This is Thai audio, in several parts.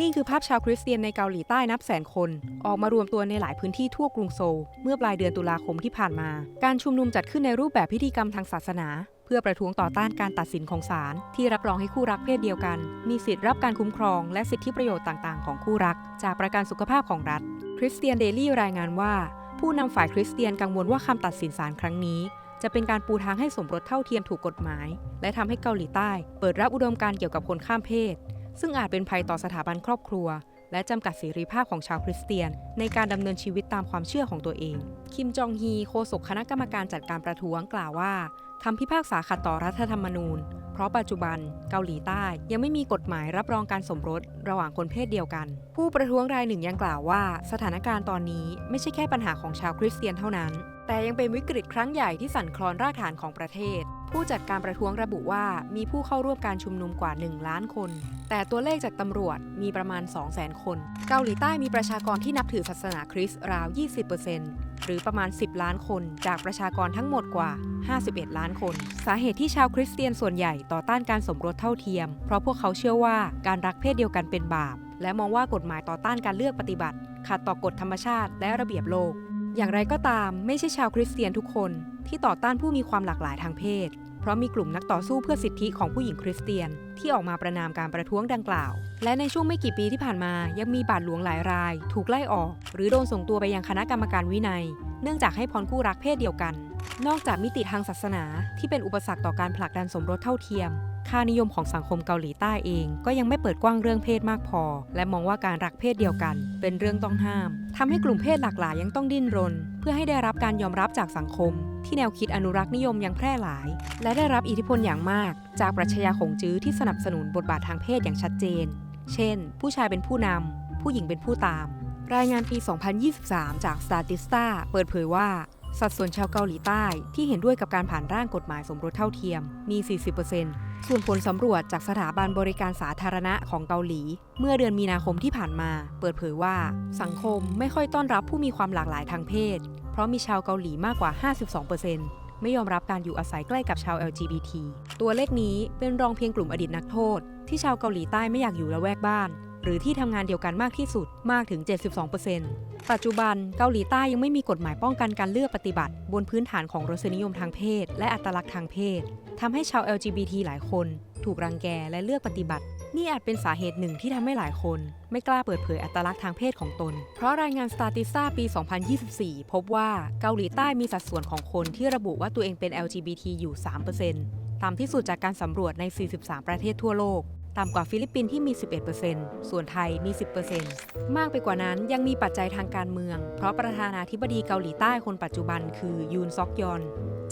นี่คือภาพชาวคริสเตียนในเกาหลีใต้นับแสนคน ออกมารวมตัวในหลายพื้นที่ทั่วกรุงโซล เมื่อปลายเดือนตุลาคมที่ผ่านมา การชุมนุมจัดขึ้นในรูปแบบพิธีกรรมทางศาสนา เพื่อประท้วงต่อต้านการตัดสินของศาลที่รับรองให้คู่รักเพศเดียวกัน มีสิทธิ์รับการคุ้มครอง และสิทธิประโยชน์ต่าง ๆ ของคู่รัก จากประกันสุขภาพของรัฐคริสเตียนเดลี่รายงานว่า ผู้นำฝ่ายคริสเตียนกังวลว่าคำตัดสินศาลครั้งนี้ จะเป็นการปูทางให้สมรสเท่าเทียมถูกกฎหมาย และทำให้เกาหลีใต้ เปิดรับอุดมการเกี่ยวกับคนข้ามเพศ ซึ่งอาจเป็นภัยต่อสถาบันครอบครัว และจำกัดเสรีภาพของชาวคริสเตียน ในการดำเนินชีวิตตามความเชื่อของตัวเอง คิมจองฮีโฆษกคณะกรรมการจัดการประท้วงกล่าวว่าคำพิพากษาขัดต่อรัฐธรรมนูญ เพราะปัจจุบันเกาหลีใต้ยังไม่มีกฎหมายรับรองการสมรสระหว่างคนเพศเดียวกัน ผู้ประท้วงรายหนึ่งยังกล่าวว่า สถานการณ์ตอนนี้ไม่ใช่แค่ปัญหาของชาวคริสเตียนเท่านั้น แต่ยังเป็นวิกฤตครั้งใหญ่ที่สั่นคลอนรากฐานของประเทศ ผู้จัดการประท้วงระบุว่ามีผู้เข้าร่วมการชุมนุมกว่า 1 ล้านคน แต่ตัวเลขจากตำรวจมีประมาณ 200,000 คน เกาหลีใต้มีประชากรที่นับถือศาสนาคริสต์ราว 20%หรือประมาณ 10 ล้านคน จากประชากรทั้งหมดกว่า 51 ล้านคน สาเหตุที่ชาวคริสเตียนส่วนใหญ่ต่อต้านการสมรสเท่าเทียม เพราะพวกเขาเชื่อว่าการรักเพศเดียวกันเป็นบาป และมองว่ากฎหมายต่อต้านการเลือกปฏิบัติ ขัดต่อกฎธรรมชาติและระเบียบโลก อย่างไรก็ตามไม่ใช่ชาวคริสเตียนทุกคนที่ต่อต้านผู้มีความหลากหลายทางเพศ เพราะมีกลุ่มนักต่อสู้เพื่อสิทธิของผู้หญิงคริสเตียน ที่ออกมาประนามการประท้วงดังกล่าว และในช่วงไม่กี่ปีที่ผ่านมายังมีบาทหลวงหลายราย ถูกไล่ออก หรือโดนส่งตัวไปยังคณะกรรมการวินัย เนื่องจากให้พรคู่รักเพศเดียวกัน นอกจากมิติทางศาสนาที่เป็นอุปสรรคต่อการผลักดันสมรสเท่าเทียม ค่านิยมของสังคมเกาหลีใต้เอง ก็ยังไม่เปิดกว้างเรื่องเพศมากพอ และมองว่าการรักเพศเดียวกัน เป็นเรื่องต้องห้ามทำให้กลุ่มเพศหลากหลายยังต้องดิ้นรน เพื่อให้ได้รับการยอมรับจากสังคม ที่แนวคิดอนุรักษ์นิยมยังแพร่หลาย และได้รับอิทธิพลอย่างมาก จากปรัชญาของจื้อที่สนับสนุนบทบาททางเพศอย่างชัดเจน เช่น ผู้ชายเป็นผู้นำผู้หญิงเป็นผู้ตาม รายงานปี 2023 จาก Statista เปิดเผยว่าสัดส่วนชาวเกาหลีใต้ที่เห็นด้วยกับการผ่านร่างกฎหมายสมรสเท่าเทียมมี 40% ส่วนผลสำรวจจากสถาบันบริการสาธารณะของเกาหลี เมื่อเดือนมีนาคมที่ผ่านมา เปิดเผยว่า สังคมไม่ค่อยต้อนรับผู้มีความหลากหลายทางเพศ เพราะมีชาวเกาหลีมากกว่า 52%ไม่ยอมรับการอยู่อาศัยใกล้กับชาว LGBT ตัวเลขนี้เป็นรองเพียงกลุ่มอดีตนักโทษ ที่ชาวเกาหลีใต้ไม่อยากอยู่ละแวกบ้าน หรือที่ทำงานเดียวกันมากที่สุดมากถึง 72%ปัจจุบันเกาหลีใต้ยังไม่มีกฎหมายป้องกันการเลือกปฏิบัติ บนพื้นฐานของรสนิยมทางเพศ และอัตลักษณ์ทางเพศทำให้ชาว LGBT หลายคน ถูกรังแกและเลือกปฏิบัติ นี่อาจเป็นสาเหตุหนึ่งที่ทำให้หลายคน ไม่กล้าเปิดเผยอัตลักษณ์ทางเพศของตน เพราะรายงาน Statista ปี 2024 พบว่าเกาหลีใต้มีสัดส่วนของคนที่ระบุว่าตัวเองเป็น LGBT อยู่ 3%ต่ำที่สุดจากการสำรวจใน 43 ประเทศทั่วโลก ต่ำกว่าฟิลิปปินส์ที่มี 11%ส่วนไทยมี 10%มากไปกว่านั้นยังมีปัจจัยทางการเมือง เพราะประธานาธิบดีเกาหลีใต้คนปัจจุบันคือยูนซอกยอน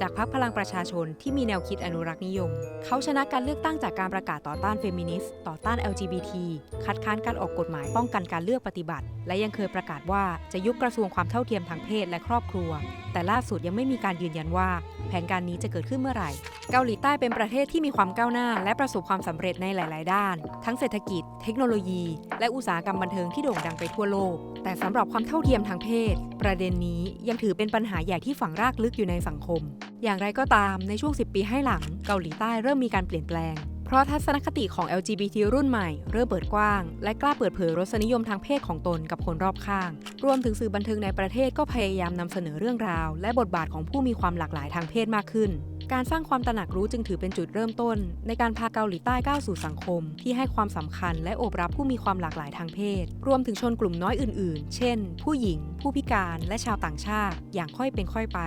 จากพรรคพลังประชาชนที่มีแนวคิดอนุรักษ์นิยม เขาชนะการเลือกตั้งจากการประกาศต่อต้านเฟมินิสต์ ต่อต้าน LGBT คัดค้านการออกกฎหมายป้องกันการเลือกปฏิบัติ และยังเคยประกาศว่าจะยุบกระทรวงความเท่าเทียมทางเพศและครอบครัว แต่ล่าสุดยังไม่มีการยืนยันว่า แผนการนี้จะเกิดขึ้นเมื่อไหร่ เกาหลีใต้เป็นประเทศที่มีความก้าวหน้า และประสบความสำเร็จในหลาย ๆ ด้าน ทั้งเศรษฐกิจ เทคโนโลยี และอุตสาหกรรมบันเทิงที่โด่งดังไปทั่วโลก แต่สำหรับความเท่าเทียมทางเพศ ประเด็นนี้ยังถือเป็นปัญหาใหญ่ที่ฝังรากลึกอยู่ในสังคม อย่างไรก็ตามในช่วง 10 ปีให้หลังเกาหลีใต้เริ่มมีการเปลี่ยนแปลง เพราะทัศนคติของ LGBT รุ่นใหม่ เริ่มเปิดกว้าง และกล้าเปิดเผยรสนิยมทางเพศของตนกับคนรอบข้าง รวมถึงสื่อบันเทิงในประเทศก็พยายามนำเสนอเรื่องราว และบทบาทของผู้มีความหลากหลายทางเพศมากขึ้นการสร้างความตระหนักรู้จึงถือเป็นจุดเริ่มต้น ในการพาเกาหลีใต้ก้าวสู่สังคม ที่ให้ความสำคัญและโอบรับผู้มีความหลากหลายทางเพศ รวมถึงชนกลุ่มน้อยอื่นๆ เช่น ผู้หญิง ผู้พิการ และชาวต่างชาติ อย่างค่อยเป็นค่อยไป